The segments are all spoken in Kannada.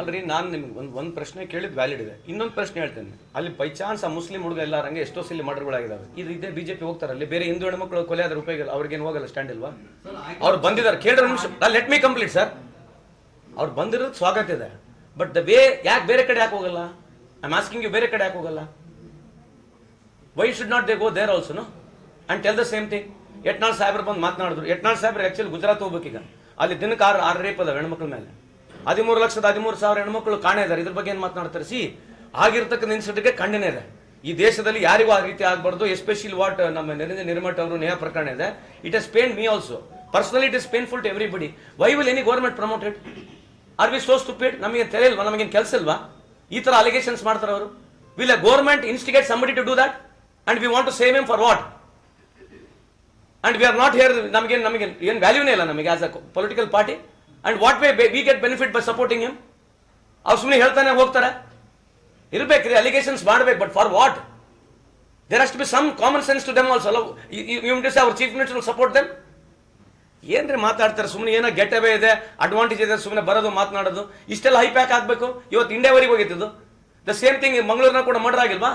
ಅಲ್ರಿ, ನಾನು ನಿಮ್ಗೆ ಒಂದು ಒಂದು ಪ್ರಶ್ನೆ ಕೇಳಿದ್ ವ್ಯಾಲಿಡ್ ಇದೆ. ಇನ್ನೊಂದು ಪ್ರಶ್ನೆ ಹೇಳ್ತೇನೆ. ಅಲ್ಲಿ ಬೈ ಚಾನ್ಸ್ ಆ ಮುಸ್ಲಿಂ ಹುಡುಗ ಎಲ್ಲ ಹಂಗೆ ಎಷ್ಟೋ ಸಲ ಮರ್ಡರ್ಗಳಾಗಿದ್ದಾವೆ ಇದು ಇದೇ ಬಿಜೆಪಿ ಹೋಗ್ತಾರೆ. ಅಲ್ಲಿ ಬೇರೆ ಹಿಂದೂ ಹೆಣ್ಮಕ್ಳು ಕೊಲೆ ಆದ್ರೆ ಉಪಯೋಗ ಅವ್ರಿಗೇನು ಹೋಗಲ್ಲ ಸ್ಟ್ಯಾಂಡ್ ಇಲ್ವಾ? ಅವ್ರು ಬಂದಿದ್ದಾರೆ. ಕೇಳಿದ್ರೆ ನಿಮಿಷ. ಲೆಟ್ ಮೀ ಕಂಪ್ಲೀಟ್ ಸರ್ ಅವ್ರು ಬಂದಿರೋದು ಸ್ವಾಗತ ಇದೆ. ಬಟ್ ದ ವೇ ಯಾಕೆ ಬೇರೆ ಕಡೆ ಯಾಕೆ ಹೋಗಲ್ಲ? ಐ ಆಸ್ಕಿಂಗ್ ಯು ಬೇರೆ ಕಡೆ ಯಾಕೆ ಹೋಗಲ್ಲ? Why should not they go there ಆಲ್ಸೋನು and tell the same thing Yatnal ಸಾಹೇಬ್ರು ಬಂದು ಮಾತನಾಡಿದ್ರು. ಯಟ್ನಾಳ್ ಸಾಹೇಬ್ರು ಆ್ಯಕ್ಚುಲಿ ಗುಜರಾತ್ ಹೋಗ್ಬೇಕೀಗ. ಅಲ್ಲಿ ದಿನಕ್ಕೆ ಆರು ಆರು ರೇಪ್ ಅದಾವೆ ಹೆಣ್ಮಕ್ಳ ಮೇಲೆ. ಹದಿಮೂರು ಲಕ್ಷದ ಹದಿಮೂರು ಸಾವಿರ ಹೆಣ್ಮಕ್ಳು ಕಾಣೆ ಇದ್ದಾರೆ ಇದ್ರ ಬಗ್ಗೆ ಏನು ಮಾತನಾಡ್ತಾರೆ? ಸಿ, ಆಗಿರ್ತಕ್ಕಂಥ ಇನ್ಸಿಡೆಂಟ್ಗೆ ಖಂಡನೆ ಇದೆ. ಈ ದೇಶದಲ್ಲಿ ಯಾರಿಗೂ ಆ ರೀತಿ ಆಗಬಾರ್ದು. ಎಸ್ಪೆಷಲಿ ವಾಟ್ ನಮ್ಮ ನರೇಂದ್ರ ನಿರ್ಮಠ್ ಅವರು ನೇಹ ಪ್ರಕರಣ ಇದೆ. It is pain me also personally it is painful to everybody why will any government promoted are we so stupid ನಮಗೆ ತಿಳಿಯಲ್ವಾ ನಮಗೇನು ಕೆಲಸ ಇಲ್ವಾ? ಈ ತರ ಅಲಿಗೇಷನ್ಸ್ ಮಾಡ್ತಾರೆ ಅವರು. Will a government instigate somebody to do that and we want to save them for what and we are not here ನಮಗೆ ನಮಗೆ ಏನು ವ್ಯಾಲ್ಯೂನೇ ಇಲ್ಲ ನಮಗೆ as a political party and what way we get benefit by supporting him ಅವ್ರು ಸುಮ್ಮನೆ ಹೇಳ್ತಾನೆ ಹೋಗ್ತಾರೆ. ಇರಬೇಕ್ರಿ ಅಲಿಗೇಷನ್ಸ್ ಮಾಡ್ಬೇಕು but for what there has to be some common sense to them also ಅವ್ರ ಚೀಫ್ ಮಿನಿಸ್ಟರ್ ಸಪೋರ್ಟ್ ದೆಮ್ ಏನ್ರಿ ಮಾತಾಡ್ತಾರೆ ಸುಮ್ಮನೆ ಏನೋ ಗೆಟ್ ಅವೇ ಇದೆ ಅಡ್ವಾಂಟೇಜ್ ಇದೆ ಸುಮ್ಮನೆ ಬರೋದು, ಮಾತನಾಡೋದು, ಇಷ್ಟೆಲ್ಲ ಹೈ ಪ್ಯಾಕ್ ಆಗಬೇಕು? ಇವತ್ತು ಇಂಡಿಯಾವರೆಗೆ ಹೋಗಿದ್ದು ದ ಸೇಮ್ ಥಿಂಗ್ ಮಂಗಳೂರಿನ ಕೂಡ ಮರ್ಡರ್ ಆಗಿಲ್ವಾ?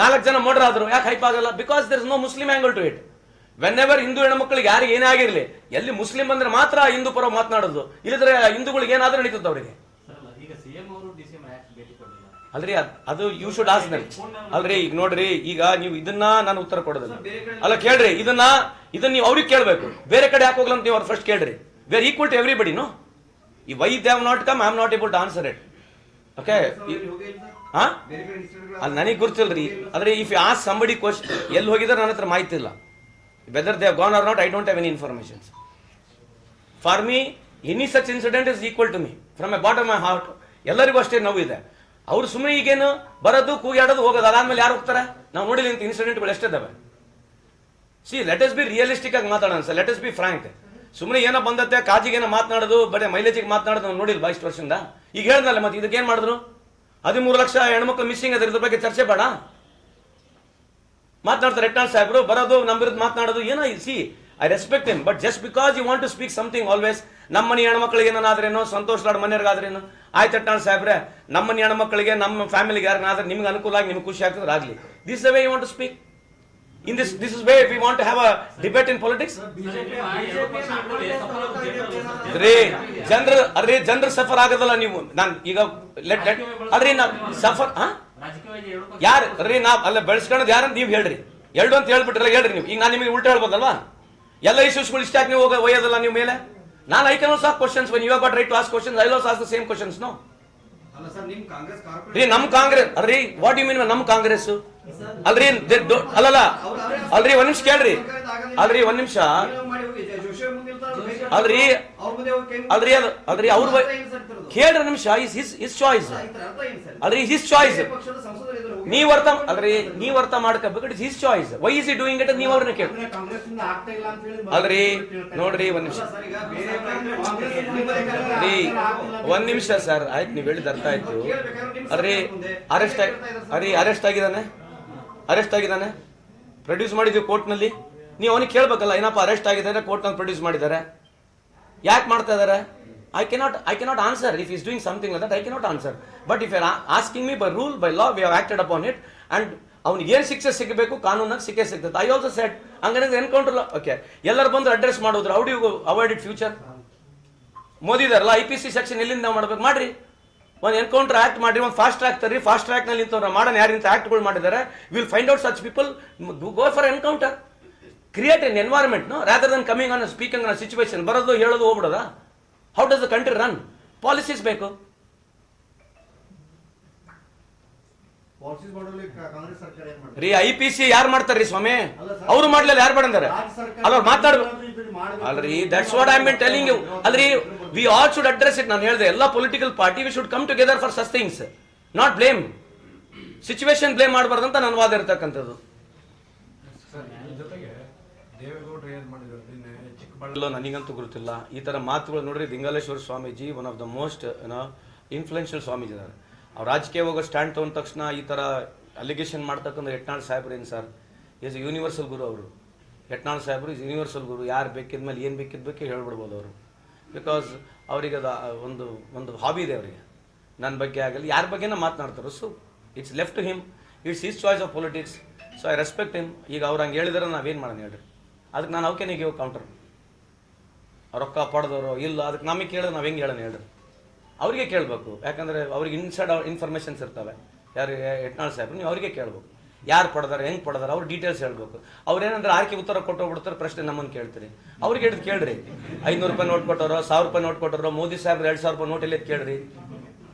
ನಾಲ್ಕು ಜನ ಮರ್ಡರ್ ಆದರು, ಯಾಕೆ ಹೈಪ್ ಆಗಲ್ಲ? Because there is no Muslim angle to it when ever Hindu ಹೆಣ್ಮಕ್ಳಿಗೆ ಯಾರಿಗೆ ಏನೇ ಆಗಿರಲಿ ಎಲ್ಲಿ ಮುಸ್ಲಿಂ ಬಂದ್ರೆ ಮಾತ್ರ ಹಿಂದೂ ಪರ ಮಾತನಾಡೋದು. ಇಲ್ಲದ್ರೆ ಹಿಂದೂಗಳಿಗೆ ಏನಾದ್ರೂ ನಡೀತದ ಅವರಿಗೆ. ಅಲ್ರಿ ಅದ್- ಯು ಶುಡ್ ಆಸ್ ದಮ್ ಅಲ್ರಿ ಈಗ ನೋಡ್ರಿ ಈಗ ನೀವು ಇದನ್ನ ನಾನು ಉತ್ತರ ಕೊಡೋದಿಲ್ಲ. ಅಲ್ಲ ಕೇಳ್ರಿ ಇದನ್ನ ಇದನ್ನ ನೀವು ಅವ್ರಿಗೆ ಕೇಳಬೇಕು. ಬೇರೆ ಕಡೆ ಯಾಕೆ ಹೋಗ್ಲಂತ ನೀವು ಅವ್ರು ಫಸ್ಟ್ ಕೇಳ್ರಿ. We are equal to everybody no ಈ why they have not come I am not able to answer it okay ಹಾ ಅಲ್ಲಿ ನನಗೆ ಗುರ್ತಿಲ್ರಿ ಆದ್ರೆ ಇಫ್ ಆಸ್ ಸಂಬಡಿ ಕ್ವಶನ್ ಎಲ್ಲಿ ಹೋಗಿದ್ರೆ ನನ್ನ ಹತ್ರ ಮಾಹಿತಿ ಇಲ್ಲ. Whether they gone or not I don't have any informations for me any such incident is equal to me from a bottom my heart ಎಲ್ಲರಿಗೂ ಅಷ್ಟೇ ನೋವು ಇದೆ. ಅವ್ರು ಸುಮ್ಮನೆ ಈಗೇನು ಬರೋದು, ಕೂಗಾಡೋದು, ಹೋಗೋದು, ಅದಾದ್ಮೇಲೆ ಯಾರು ಹೋಗ್ತಾರೆ? ನಾವು ನೋಡಿಲ್ಲ ಇಂಥ ಇನ್ಸಿಡೆಂಟ್ಗಳು ಎಷ್ಟಿದ್ದಾವೆ see let's be realistic ಆಗಿ ಮಾತಾಡೋಣ sir. Let's be frank ಸುಮ್ಮನೆ ಏನೋ ಬಂದತ್ತೆ ಕಾಜಿಗೇನೋ ಮಾತನಾಡೋದು, ಬರೀ ಮೈಲೇಜಿಗೆ ಮಾತನಾಡೋದು ನಾವು ನೋಡಿಲ್ವಾ ಇಷ್ಟು ವರ್ಷದಿಂದ. ಈಗ ಹೇಳ್ದಲ್ಲ ಮತ್ತೆ ಇದಕ್ಕೆ ಏನು ಮಾಡಿದ್ರು? ಹದಿಮೂರು ಲಕ್ಷ ಹೆಣ್ಮಕ್ಳು ಮಿಸ್ಸಿಂಗ್ ಅದ್ರ ಬಗ್ಗೆ ಚರ್ಚೆ ಬೇಡ. ಮಾತನಾಡ್ತಾರೆ ರೆಟ್ನಾಳ್ ಸಾಹೇಬರು, ಬರೋದು ನಮ್ಮ ವಿರುದ್ಧ ಮಾತನಾಡೋದು, ಏನೋ see I respect him but just because you want to speak something always ನಮ್ಮ ಮನೆ ಹೆಣ್ಮಕ್ಳಿಗೆ ಏನಾದ್ರೇನೋ ಸಂತೋಷ್ ಲಾಡ್ ಮನೆಯವ್ರಿಗಾದ್ರೇನು ಆಯ್ತು ರೆಟ್ನಾಳ್ ಸಾಹೇಬ್ರೆ, ನಮ್ಮ ಮನೆ ಹೆಣ್ಮಕ್ಳಿಗೆ, ನಮ್ಮ ಫ್ಯಾಮಿಲಿಗೆ ಯಾರನ್ನಾದ್ರೆ ನಿಮ್ಗೆ ಅನುಕೂಲ ಆಗಿ ನಿಮ್ಗೆ ಖುಷಿ ಆಗ್ತದೆ, ಆಗಲಿ. This way you want to speak in this this is way we want to have a debate in politics ರೀ ಜನರು ಅದ್ರಿ ಜನರು ಸಫರ್ ಆಗೋದಲ್ಲ ನೀವು. ನಾನು, ಈಗ ಲೆಟ್ ಲೆಟ್ ಅದ್ರಿ ನಾ ಸಫರ್ ಹಾ? ಯಾರು? ರೀ ನಾ ಅಲ್ಲ ಬೆಳೆಸ್ಕೊಳ್ಳೋದು ಯಾರಂತ ನೀವು ಹೇಳ್ರಿ. ಎರಡು ಅಂತ ಹೇಳ್ಬಿಟ್ರಲ್ಲ ಹೇಳ್ರಿ ನೀವು. ಈಗ ನಾನು ನಿಮಗೆ ಉಲ್ಟಾ ಹೇಳ್ಬೋದಲ್ವಾ? ಎಲ್ಲ ಇಶ್ಯೂಸ್ಗಳು ಇಷ್ಟ ನೀವು ಹೋಗ ಒಯ್ಯೋದಲ್ಲ ನೀವು ಮೇಲೆ? ನಾನು ಐ ಕ್ಯಾನ್ ಸಾಕ್ ಕ್ವಶನ್ಸ್ ಬನ್ನಿ you got right to ask questions I lose as the same questions no ಅಲ್ಲ ಸರ್ ನಿಮ್ ಕಾಂಗ್ರೆಸ್ ಕಾರ್ಪೊರೇಟ್ ರೀ ನಮ್ ಕಾಂಗ್ರೆಸ್ ಅಲ್ರಿ ವಾಟ್ ಯು ಮೀನ್ ನಮ್ ಕಾಂಗ್ರೆಸ್? ಅಲ್ರಿ ಅಲ್ಲಲ್ಲ. ಅಲ್ರಿ ಒಂದ್ ನಿಮಿಷ ಕೇಳ್ರಿ. ಅಲ್ರಿ ಒಂದ್ ನಿಮಿಷ. ಅಲ್ರಿ? ಅವ್ರ ಮುಂದೆ ಹೋಗಿ ಅಲ್ರಿ ಅದು ಅಲ್ರಿ ಅವ್ರ? ಕೇಳ್ರಿ ಒಂದ್ ನಿಮಿಷ ಇಸ್ ಹಿಸ್ ಹಿಸ್ ಚಾಯ್ಸ್ ಅಲ್ರಿ ಹಿಸ್ ಚಾಯ್ಸ್ ನೀವ್ ಅರ್ಥ ಅಲ್ರಿ ನೀವ್ ಅರ್ಥ ಮಾಡ್ಕೋಬೇಕು it his choice why is he doing it ನೀವ್ ಅವ್ರನ್ನ ಕೇಳಿ ಕಾಂಗ್ರೆಸ್ ಇಂದ ಆಗ್ತಾ ಇಲ್ಲ ಅಂತ ಹೇಳಿ ಅಲ್ರಿ ನೋಡ್ರಿ ಒಂದ್ ನಿಮಿಷ. ಸರ್, ಈಗ ಬೇರೆ ಕಾಂಗ್ರೆಸ್ ನಿಮ್ಮದೇ ರೀ ಒಂದ್ ನಿಮಿಷ ಸರ್ ಆಯ್ತು ನೀವು ಹೇಳಿದ ಅರ್ಥ ಆಯ್ತು. ಅಲ್ರಿ ಅರೆಸ್ಟ್ ಅರಿ ಅರೆಸ್ಟ್ ಆಗಿದ್ದಾನೆ? ಅರೆಸ್ಟ್ ಆಗಿದ್ದಾನೆ? ಪ್ರೊಡ್ಯೂಸ್ ಮಾಡಿದ್ವಿ ಕೋರ್ಟ್ನಲ್ಲಿ ನೀವು ಅವನಿಗೆ ಕೇಳ್ಬೇಕಲ್ಲ ಏನಪ್ಪ ಅರೆಸ್ಟ್ ಆಗಿದ್ದಾರೆ ಕೋರ್ಟ್ನಲ್ಲಿ ಪ್ರೊಡ್ಯೂಸ್ ಮಾಡಿದ್ದಾರೆ? ಯಾಕೆ ಮಾಡ್ತಾ ಇದ್ದಾರೆ I cannot I cannot answer if is doing something that I cannot answer but if you're asking me by rule by law we have acted upon it and ಅವ್ನಿಗೆ ಏನು ಶಿಕ್ಷೆ ಸಿಗಬೇಕು ಕಾನೂನಾಗಿ ಸಿಕ್ಕೇ ಸಿಗ್ತದೆ. ಐ ಆಲ್ಸೋ ಸೆಟ್ ಹಂಗಂದ್ರೆ ಎನ್ಕೌಂಟರ್ ಓಕೆ ಎಲ್ಲರೂ ಬಂದು ಅಡ್ರೆಸ್ ಮಾಡೋದ್ರ. How you avoid it future Modi ಇದಾರಲ್ಲ ಐ ಪಿ ಸಿ ಸೆಕ್ಷನ್ ಎಲ್ಲಿಂದ ಮಾಡ್ಬೇಕು? ಮಾಡ್ರಿ. ಒಂದು ಎನ್ಕೌಂಟರ್ ಆಕ್ಟ್ ಮಾಡಿ ಒಂದು ಫಾಸ್ಟ್ ಟ್ರ್ಯಾಕ್ ತರ್ರಿ. ಫಾಸ್ಟ್ ಟ್ರ್ಯಾಕ್ನಲ್ಲಿ ಇಂಥವ್ರು ಮಾಡೋಣ ಯಾರಿಂತ ಆಕ್ಟ್ಗಳು ಮಾಡಿದ್ದಾರೆ will find out such people go for encounter create an environment rather than coming on speaking on situation ಬರೋದು ಹೇಳೋದು ಹೋಗ್ಬಿಡೋದ? How does the country run policies ಬೇಕು. ರೀ ಐ ಪಿ ಸಿ ಯಾರು ಮಾಡ್ತಾರ್ರಿ ಸ್ವಾಮಿ? ಅವರು ಮಾಡ್ಲಿಲ್ಲ ಯಾರು ಮಾಡಂದಾರೆ ಅಲ್ಲ ಮಾತಾಡ್ಬೇಕು. ಅಲ್ರಿ that's what I mean telling you ಅಲ್ರಿ we all should address it ನಾನು ಹೇಳಿದೆ ಎಲ್ಲ political party we should come together for such things not blame situation blame ಮಾಡಬಾರ್ದು ಅಂತ ನನ್ನ ವಾದ ಇರತಕ್ಕಂಥದ್ದು ಸರ್ ಇದ್ರ ಜೊತೆಗೆ ಚಿಕ್ಕಬಳ್ಳಾಪುರ ನನಗಂತೂ ಗೊತ್ತಿಲ್ಲ. ಈ ಥರ ಮಾತುಗಳು ನೋಡ್ರಿ Lingaleshwara swamiji one of the most ಏನೋ ಇನ್ಫ್ಲುಯೆನ್ಷಿಯಲ್ ಸ್ವಾಮೀಜಿ ಇದ್ದಾರೆ ಅವ್ರು ರಾಜಕೀಯ ಹೋಗೋ ಸ್ಟ್ಯಾಂಡ್ ತಗೊಂಡ ತಕ್ಷಣ ಈ ಥರ ಅಲಿಗೇಷನ್ ಮಾಡ್ತಕ್ಕಂದ್ರೆ ಯಟ್ನಾಳ್ ಸಾಹೇಬ್ರು ಏನು ಸರ್? ಈಸ್ ಯೂನಿವರ್ಸಲ್ ಗುರು ಅವರು. ಯಟ್ನಾಳ್ ಸಾಹೇಬ್ರು ಈಸ್ ಯೂನಿವರ್ಸಲ್ ಗುರು. ಯಾರು ಬೇಕಿದ್ಮೇಲೆ ಏನು ಬೇಕಿದ್ ಬೇಕು ಹೇಳ್ಬಿಡ್ಬೋದು ಅವರು. ಬಿಕಾಸ್ ಅವರಿಗೆ ಅದು ಒಂದು ಒಂದು ಹಾಬಿ ಇದೆ ಅವರಿಗೆ. ನನ್ನ ಬಗ್ಗೆ ಆಗಲಿ, ಯಾರ ಬಗ್ಗೆನ ಮಾತನಾಡ್ತಾರೋ. So it's left him it's his choice of politics so I respect him ಈಗ ಅವ್ರು ಹಂಗೆ ಹೇಳಿದ್ರೆ ನಾವೇನು ಮಾಡೋಣ ಹೇಳ್ರಿ? ಅದಕ್ಕೆ ನಾನು ಅವಕ್ಕೆ ನೀವು ಕೌಂಟರ್ ರೊಕ್ಕ ಪಡೆದವರು ಇಲ್ಲ, ಅದಕ್ಕೆ ನಮಗೆ ಕೇಳಿದ್ರೆ ನಾವು ಹೆಂಗೆ ಹೇಳೋಣ ಹೇಳ್ರಿ. ಅವರಿಗೆ ಕೇಳಬೇಕು. ಯಾಕಂದರೆ ಅವ್ರಿಗೆ ಇನ್ಸೈಡ್ ಇನ್ಫಾರ್ಮೇಷನ್ಸ್ ಇರ್ತವೆ. ಯಾರು ಯತ್ನಾಳ್ ಸಾಹೇಬ್ರು, ನೀವು ಅವರಿಗೆ ಕೇಳಬೇಕು. ಯಾರು ಪಡೆದಾರೆ, ಹೆಂಗೆ ಪಡೆದಾರೆ, ಅವ್ರು ಡೀಟೇಲ್ಸ್ ಹೇಳ್ಬೇಕು. ಅವ್ರೇನಂದ್ರೆ ಆರ್ಕೆ ಉತ್ತರ ಕೊಟ್ಟೋಗ್ಬಿಡ್ತಾರೆ ಪ್ರಶ್ನೆ ನಮ್ಮನ್ನು ಕೇಳ್ತೀರಿ. ಅವ್ರಿಗೆ ಹೇಳಿದ್ ಕೇಳ್ರಿ. ಐನೂರು ರೂಪಾಯಿ ನೋಟ್ ಕೊಟ್ಟವರು, ಸಾವಿರ ರೂಪಾಯಿ ನೋಟ್ ಕೊಟ್ಟರೋ ಮೋದಿ ಸಾಹೇಬ್ರು ಎರಡು ಸಾವಿರ ರೂಪಾಯಿ ನೋಟ್ ಎಲ್ಲಿ ಕೇಳ್ರಿ?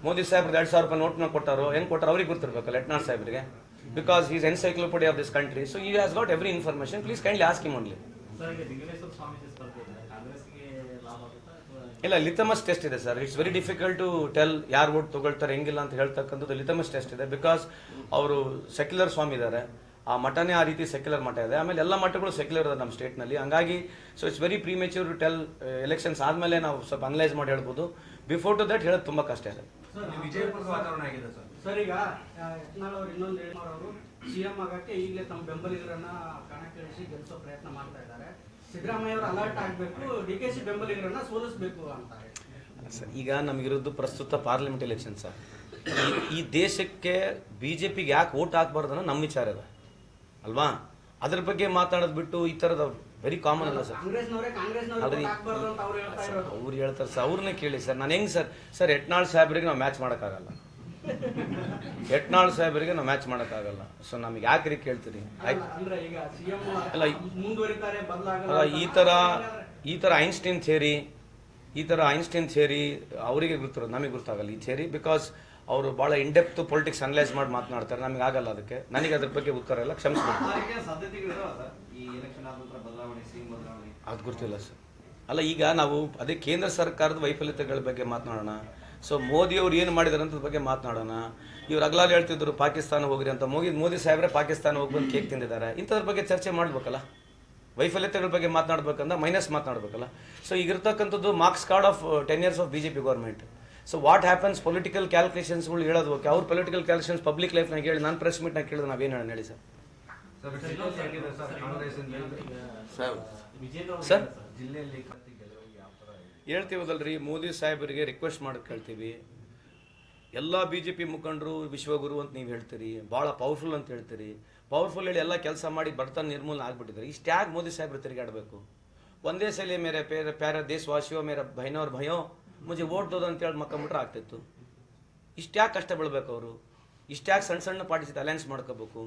ಮೋದಿ ಸಾಹೇಬ್ರು ಎರಡು ಸಾವಿರ ರೂಪಾಯಿ ನೋಟ್ನ ಕೊಟ್ಟರು ಹೆಂಗೆ ಕೊಟ್ಟರು, ಅವ್ರಿಗೆ ಗೊತ್ತಿರ್ಬೇಕಲ್ಲ, ಯತ್ನಾಳ್ ಸಾಹೇಬ್ರಿಗೆ. Because is encyclopedia of this country so he has got every information please kindly ask him sir ಅಥವಾ ಇಲ್ಲ ಲಿಥಮಸ್ ಟೆಸ್ಟ್ ಇದೆ sir it's very difficult to tell ಯಾರು ಓಟ್ ತಗೊಳ್ತಾರೆ ಹೆಂಗಿಲ್ಲ ಅಂತ ಹೇಳ್ತಕ್ಕಂಥದ್ದು ಲಿಥಮಸ್ ಟೆಸ್ಟ್ ಇದೆ. ಬಿಕಾಸ್ ಅವರು ಸೆಕ್ಯುಲರ್ ಸ್ವಾಮಿ ಇದ್ದಾರೆ ಆ ಮಠನೇ ಆ ರೀತಿ ಸೆಕ್ಯುಲರ್ ಮಠ ಇದೆ. ಆಮೇಲೆ ಎಲ್ಲ ಮಠಗಳು ಸೆಕ್ಯುಲರ್ ಇದೆ ನಮ್ಮ ಸ್ಟೇಟ್ನಲ್ಲಿ ಹಂಗಾಗಿ so it's very premature to tell elections ಆದಮೇಲೆ ನಾವು ಸ್ವಲ್ಪ ಅನಲೈಸ್ ಮಾಡಿ ಹೇಳ್ಬೋದು. ಬಿಫೋರ್ ಟು ದಟ್ ಹೇಳೋದು ತುಂಬ ಕಷ್ಟ ಇದೆ. ಸರ್ ಈಗ ಯತ್ನಾಳ್ ಅವರು ಇನ್ನೊಂದು ಅವರು. ಸಿಎಂ ಆಗಕ್ಕೆ ಈಗಲೇ ತಮ್ಮ ಬೆಂಬಲಿಗರನ್ನ ಕಣಕ್ಕಿಳಿಸಿ ಗೆಲ್ಲಿಸೋ ಪ್ರಯತ್ನ ಮಾಡ್ತಾ ಇದ್ದಾರೆ. ಸಿದ್ದರಾಮಯ್ಯ ಅವರು ಅಲರ್ಟ್ ಆಗಬೇಕು ಡಿ ಕೆ ಸಿ ಬೆಂಬಲಿಗರನ್ನ ಸೋಲಿಸಬೇಕು ಅಂತಾರೆ. ಸರ್ ಈಗ ನಮಗಿರೋದು ಪ್ರಸ್ತುತ ಪಾರ್ಲಿಮೆಂಟ್ ಎಲೆಕ್ಷನ್ ಸರ್. ಈ- ದೇಶಕ್ಕೆ ಬಿ ಜೆ ಪಿಗೆ ಯಾಕೆ ಓಟ್ ಹಾಕ್ಬಾರ್ದು ಅನ್ನೋ ನಮ್ಮ ವಿಚಾರ ಇದೆ. ಅಲ್ವಾ? ಅದ್ರ ಬಗ್ಗೆ ಮಾತಾಡೋದು ಬಿಟ್ಟು ಈ ಥರದ ವೆರಿ ಕಾಮನ್ ಅಲ್ಲ ಸರ್. ಅಂತ ಅವ್ರು ಹೇಳ್ತಾರೆ ಸರ್. ಅವ್ರನ್ನೇ ಕೇಳಿ ಸರ್. ನಾನು ಹೆಂಗ್ ಸರ್? ಸರ್ ಯತ್ನಾಳ್ ಸಾಹೇಬ್ರಿಗೆ ನಾವು ಮ್ಯಾಚ್ ಮಾಡೋಕ್ಕಾಗಲ್ಲ. ಯತ್ನಾಳ್ ಸಾಹೇಬರಿಗೆ ನಾವು ಮ್ಯಾಚ್ ಮಾಡೋಕ್ಕಾಗಲ್ಲ. ಸೊ ನಮಗೆ ಯಾಕ್ರಿ ಕೇಳ್ತೀರಿ? ಆಯ್ತು. ಅಲ್ಲ, ಅಂದ್ರೆ ಈಗ ಸಿಎಂ ಅಲ್ಲ, ಈ- ಮುಂದುವರಿತಾರೆ ಬದಲಾಗಲ್ಲ ಈ ಥರ ಈ ಥರ ಐನ್ಸ್ಟೀನ್ ಥಿಯರಿ ಈ ಥರ ಐನ್ಸ್ಟೀನ್ ಥಿಯರಿ ಅವರಿಗೆ ಗೊತ್ತಿರೋದು ನಮಗೆ ಗೊತ್ತಾಗಲ್ಲ ಈ ಥಿಯರಿ ಬಿಕಾಸ್ ಅವರು ಭಾಳ ಇಂಡೆಪ್ತ್ ಪೊಲಿಟಿಕ್ಸ್ ಅನಲೈಸ್ ಮಾಡಿ ಮಾತನಾಡ್ತಾರೆ. ನಮಗೆ ಆಗಲ್ಲ ಅದಕ್ಕೆ. ನನಗೆ ಅದ್ರ ಬಗ್ಗೆ ಉತ್ತರ ಇಲ್ಲ ಕ್ಷಮಿಸ್ಬೇಕು ಆ ರೀತಿಯ ಸಾಧ್ಯತೆಗಳಿದಾವ ಸರ್ ಈ ಎಲೆಕ್ಷನ್ ಆದ ನಂತರ ಬದಲಾವಣೆ ಸಿಎಂ ಬದಲಾವಣೆ? ಅದು ಗೊತ್ತಿಲ್ಲ ಸರ್. ಅಲ್ಲ ಈಗ ನಾವು ಅದೇ ಕೇಂದ್ರ ಸರ್ಕಾರದ ವೈಫಲ್ಯತೆಗಳ ಬಗ್ಗೆ ಮಾತನಾಡೋಣ. ಸೊ ಮೋದಿ ಅವ್ರು ಏನು ಮಾಡಿದಾರೆ ಅಂತ ಬಗ್ಗೆ ಮಾತನಾಡೋಣ. ಇವ್ರು ಅಗ್ಲಾಲ್ ಹೇಳ್ತಿದ್ರು ಪಾಕಿಸ್ತಾನ ಹೋಗ್ರಿ ಅಂತ. ಮೋದಿ ಮೋದಿ ಸಾಹೇಬ್ರೆ ಪಾಕಿಸ್ತಾನ ಹೋಗಿ ಬಂದು ಕೇಕ್ ತಿಂದಿದ್ದಾರೆ. ಇಂಥದ್ರ ಬಗ್ಗೆ ಚರ್ಚೆ ಮಾಡ್ಬೇಕಲ್ಲ. ವೈಫಲ್ಯತೆಗಳ ಬಗ್ಗೆ ಮಾತನಾಡ್ಬೇಕಂದ್ರೆ ಮೈನಸ್ ಮಾತನಾಡ್ಬೇಕಲ್ಲ. ಸೊ ಈಗ ಇರ್ತಕ್ಕಂಥದ್ದು marks card of ten years of B J P government so what happens political ಕ್ಯಾಲ್ಕುಲೇಷನ್ಸ್ಗಳು ಹೇಳೋದು ಓಕೆ. ಅವ್ರ ಪೊಲಿಟಿಕಲ್ ಕ್ಯಾಲ್ಕುಲೇಷನ್ಸ್ ಪಬ್ಲಿಕ್ ಲೈಫ್ನಾಗ ಹೇಳಿ ನಾನು ಪ್ರೆಸ್ ಮೀಟ್ನಾಗ ಕೇಳಿದ್ರೆ ನಾವೇನು ಹೇಳೋಣ ಹೇಳಿ ಸರ್? ಸರ್ ಸರ್ ಹೇಳ್ತೀವದಲ್ರಿ, ಮೋದಿ ಸಾಹೇಬರಿಗೆ ರಿಕ್ವೆಸ್ಟ್ ಮಾಡಿ ಕೇಳ್ತೀವಿ. ಎಲ್ಲ ಬಿ ಜೆ ಪಿ ಮುಖಂಡರು, ವಿಶ್ವಗುರು ಅಂತ ನೀವು ಹೇಳ್ತೀರಿ, ಭಾಳ ಪವರ್ಫುಲ್ ಅಂತ ಹೇಳ್ತೀರಿ. ಪವರ್ಫುಲ್ ಹೇಳಿ ಎಲ್ಲ ಕೆಲಸ ಮಾಡಿ ಬರ್ತಾನೆ ನಿರ್ಮೂಲನೆ ಆಗಿಬಿಟ್ಟಿದ್ರೆ. ಇಷ್ಟ್ಯಾಗ ಮೋದಿ ಸಾಹೇಬ್ರು ತಿರುಗಾಡಬೇಕು? ಒಂದೇ ಸಲ ಮೇರೆ ಪೇರ, ಪ್ಯಾರ ದೇಶವಾಸಿಯೋ, ಮೇರ ಭಯನವ್ರ ಭಯೋ, ಮುಂಚೆ ಓಟ್ ದೋದು ಅಂತೇಳಿ ಮಕ್ಕಂಬಿಟ್ರೆ ಆಗ್ತಿತ್ತು. ಇಷ್ಟ್ಯಾಕೆ ಕಷ್ಟ ಬೀಳ್ಬೇಕು ಅವರು? ಇಷ್ಟ್ಯಾಕೆ ಸಣ್ಣ ಸಣ್ಣ ಪಾರ್ಟಿ ಜೊತೆ ಅಲಯನ್ಸ್ ಮಾಡ್ಕೋಬೇಕು?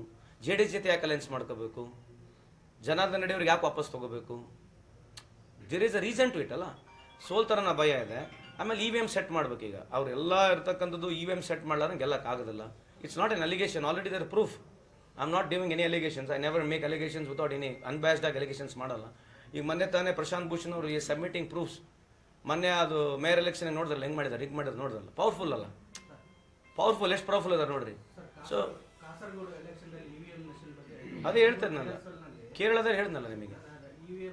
ಜೆ ಡಿ ಜೊತೆ ಯಾಕೆ ಅಲಯನ್ಸ್ ಮಾಡ್ಕೋಬೇಕು? ಜನಾರ್ದನ್ ರೆಡ್ಡಿ ಯಾಕೆ ವಾಪಸ್ ತಗೋಬೇಕು? There is a reason to it ಅಲ್ಲ? ಸೋಲ್ತಾರನ ಭಯ ಇದೆ. ಆಮೇಲೆ ಇ ವಿ ಎಂ ಸೆಟ್ ಮಾಡ್ಬೇಕು ಈಗ ಅವರೆಲ್ಲ ಇರ್ತಕ್ಕಂಥದ್ದು ಇ ವಿ ಎಂ ಸೆಟ್ ಮಾಡ್ಲಾರ ಗೆಲ್ಲಕ್ಕೆ ಆಗೋದಿಲ್ಲ. It's not an allegation already there proof I am not doing any allegations I never make allegations without any unbiased ಆಗಿ ಅಲಿಗೇಷನ್ಸ್ ಮಾಡಲ್ಲ. ಈಗ ಮೊನ್ನೆ ತಾನೇ ಪ್ರಶಾಂತ್ ಭೂಷಣ್ ಅವರು ಈ ಸಬ್ಮಿಟಿಂಗ್ ಪ್ರೂಫ್ಸ್ ಮೊನ್ನೆ ಅದು ಮೇಯರ್ ಎಲೆಕ್ಷನ್ ನೋಡಿದ್ರಲ್ಲ ಹೆಂಗೆ ಮಾಡಿದ್ದಾರೆ ಹಿಂಗೆ ಮಾಡಿದ್ರೆ ನೋಡಿದ್ರಲ್ಲ. ಪವರ್ಫುಲ್ ಅಲ್ಲ. ಪವರ್ಫುಲ್ ಎಷ್ಟು ಪವರ್ಫುಲ್ ಅದ ನೋಡ್ರಿ. ಸೊ ಬಗ್ಗೆ ಅದೇ ಹೇಳ್ತೇನೆ ನಾನು. ಕೇರಳದಲ್ಲಿ ಹೇಳಿದ್ನಲ್ಲ ನಿಮಗೆ. ಅದೇ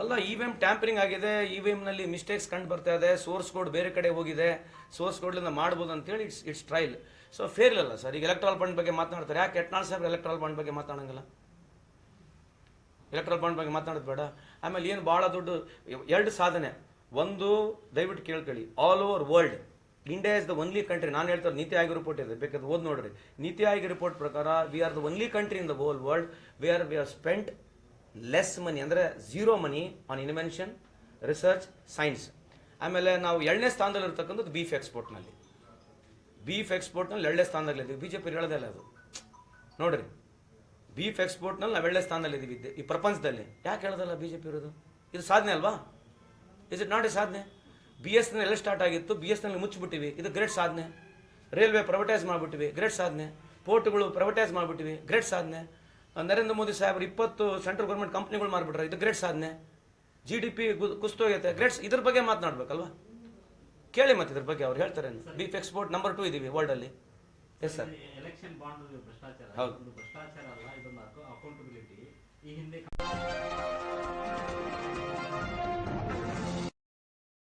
ಅಲ್ಲ ಇ ವಿ ಎಂ ಟ್ಯಾಂಪರಿಂಗ್ ಆಗಿದೆ. ಇ ವಿ ಎಮ್ನಲ್ಲಿ ಮಿಸ್ಟೇಕ್ಸ್ ಕಂಡು ಬರ್ತಾ ಇದೆ. ಸೋರ್ಸ್ ಕೋಡ್ ಬೇರೆ ಕಡೆ ಹೋಗಿದೆ. ಸೋರ್ಸ್ ಕೋಡ್ಲಿಂದ ಮಾಡ್ಬೋದು ಅಂತೇಳಿ it's it's trial so fair ಇಲ್ಲ ಸರ್ ಈಗ ಎಲೆಕ್ಟ್ರಾಲ್ ಬಾಂಡ್ ಬಗ್ಗೆ ಮಾತನಾಡ್ತಾರೆ. ಯಾಕೆ ಯತ್ನಾಳ್ ಸಾಹೇಬ್ರು ಎಲೆಕ್ಟ್ರಾಲ್ ಬಾಂಡ್ ಬಗ್ಗೆ ಮಾತಾಡೋಂಗಿಲ್ಲ ಎಲೆಕ್ಟ್ರಾಲ್ ಬಾಂಡ್ ಬಗ್ಗೆ ಮಾತಾಡೋದು ಬೇಡ. ಆಮೇಲೆ ಏನು ಭಾಳ ದೊಡ್ಡ ಎರಡು ಸಾಧನೆ. ಒಂದು, ದಯವಿಟ್ಟು ಕೇಳ್ಕೊಳ್ಳಿ. All over world India is the only country ನಾನು ಹೇಳ್ತಾರೆ ನೀತಿ ಆಯೋಗ ರಿಪೋರ್ಟ್ ಇದೆ. ಬೇಕಾದ್ರೆ ಓದ್ ನೋಡ್ರಿ. ನೀತಿ ಆಯೋಗ ರಿಪೋರ್ಟ್ ಪ್ರಕಾರ we are the only country in the whole world we are we are spend less money ಅಂದರೆ zero money on invention research science ಆಮೇಲೆ ನಾವು ಎರಡನೇ ಸ್ಥಾನದಲ್ಲಿ ಇರ್ತಕ್ಕಂಥದ್ದು ಬೀಫ್ ಎಕ್ಸ್ಪೋರ್ಟ್ನಲ್ಲಿ ಬೀಫ್ ಎಕ್ಸ್ಪೋರ್ಟ್ನಲ್ಲಿ ಎರಡನೇ ಸ್ಥಾನದಲ್ಲಿದ್ದೀವಿ ಬಿ ಜೆ ಪಿ ಹೇಳೋದೇ ಇಲ್ಲ ಅದು. ನೋಡ್ರಿ ಬೀಫ್ ಎಕ್ಸ್ಪೋರ್ಟ್ನಲ್ಲಿ ನಾವು ಎರಡನೇ ಸ್ಥಾನದಲ್ಲಿದ್ದೀವಿ ಈ ಪ್ರಪಂಚದಲ್ಲಿ. ಯಾಕೆ ಹೇಳೋದಲ್ಲ ಬಿ ಜೆ ಪಿ ಇರೋದು ಇದು ಸಾಧನೆ ಅಲ್ವಾ? ಇಸ್ ಇಟ್ ನಾಟ್ ಎ ಸಾಧನೆ? ಬಿ ಎಸ್ ಎನ್ ಎಲ್ಲ ಸ್ಟಾರ್ಟ್ ಆಗಿತ್ತು. ಬಿ ಎಸ್ ಎನ್ ಮುಚ್ಚಿಬಿಟ್ಟಿವಿ. ಇದು ಗ್ರೇಟ್ ಸಾಧನೆ. Railway privatise ಮಾಡಿಬಿಟ್ಟಿವಿ. ಗ್ರೇಟ್ ಸಾಧನೆ. ಪೋರ್ಟ್ಗಳು ಪ್ರೈವೇಟೈಸ್ ಮಾಡಿಬಿಟ್ಟಿವಿ. ಗ್ರೇಟ್ ಸಾಧನೆ. ನರೇಂದ್ರ ಮೋದಿ ಸಾಹೇಬ್ರು ಇಪ್ಪತ್ತು ಸೆಂಟ್ರಲ್ ಗೌರ್ಮೆಂಟ್ ಕಂಪ್ನಿಗಳು ಮಾಡಿಬಿಟ್ರೆ ಇದು ಗ್ರೇಟ್ ಸಾಧನೆ. ಜಿ ಡಿ ಪಿ ಕುಸ್ತೋಗೈತೆ ಗ್ರೇಟ್ಸ್ ಇದ್ರ ಬಗ್ಗೆ ಮಾತನಾಡ್ಬೇಕಲ್ವ? ಕೇಳಿ ಮತ್ತೆ ಇದ್ರ ಬಗ್ಗೆ ಅವ್ರು ಹೇಳ್ತಾರೆ ಬೀಫ್ ಎಕ್ಸ್ಪೋರ್ಟ್ ನಂಬರ್ ಟು ಇದೀವಿ ವರ್ಲ್ಡಲ್ಲಿ ಎಸ್ ಸರ್ ಎಲೆಕ್ಷನ್ ಬಾಂಡ್ ಭ್ರಷ್ಟಾಚಾರ. ಹೌದು. ಭ್ರಷ್ಟಾಚಾರ ಅಲ್ಲ ಅಕೌಂಟಬಿಲಿಟಿ ಈ ಹಿಂದೆ